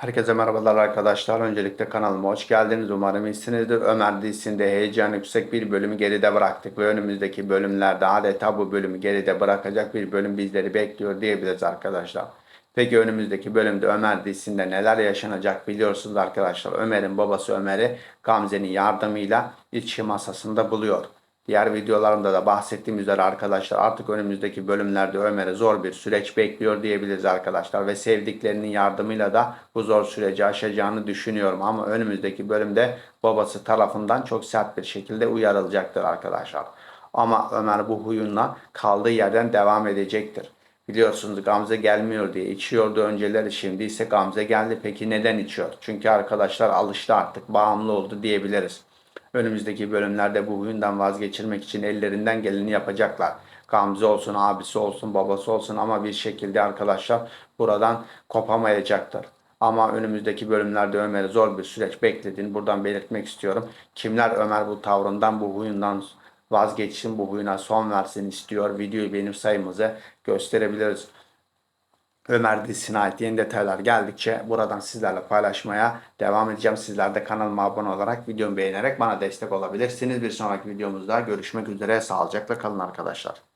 Herkese merhabalar arkadaşlar. Öncelikle kanalıma hoş geldiniz. Umarım iyisinizdir. Ömer dizisinde heyecan yüksek bir bölümü geride bıraktık ve önümüzdeki bölümlerde adeta bu bölümü geride bırakacak bir bölüm bizleri bekliyor diyebiliriz arkadaşlar. Peki önümüzdeki bölümde Ömer dizisinde neler yaşanacak biliyorsunuz arkadaşlar. Ömer'in babası Ömer'i Gamze'nin yardımıyla içki masasında buluyor. Diğer videolarımda da bahsettiğim üzere arkadaşlar artık önümüzdeki bölümlerde Ömer'i zor bir süreç bekliyor diyebiliriz arkadaşlar. Ve sevdiklerinin yardımıyla da bu zor süreci aşacağını düşünüyorum. Ama önümüzdeki bölümde babası tarafından çok sert bir şekilde uyarılacaktır arkadaşlar. Ama Ömer bu huyunla kaldığı yerden devam edecektir. Biliyorsunuz Gamze gelmiyor diye içiyordu önceleri şimdi ise Gamze geldi. Peki neden içiyor? Çünkü arkadaşlar alıştı artık bağımlı oldu diyebiliriz. Önümüzdeki bölümlerde bu huyundan vazgeçirmek için ellerinden geleni yapacaklar. Gamze olsun, abisi olsun, babası olsun ama bir şekilde arkadaşlar buradan kopamayacaktır. Ama önümüzdeki bölümlerde Ömer'i zor bir süreç beklediğini buradan belirtmek istiyorum. Kimler Ömer bu tavrından, bu huyundan vazgeçsin, bu huyuna son versin istiyor. Videoyu benim sayımızı gösterebiliriz. Ömer dizisine ait yeni detaylar geldikçe buradan sizlerle paylaşmaya devam edeceğim. Sizler de kanalıma abone olarak videomu beğenerek bana destek olabilirsiniz. Bir sonraki videomuzda görüşmek üzere. Sağlıcakla kalın arkadaşlar.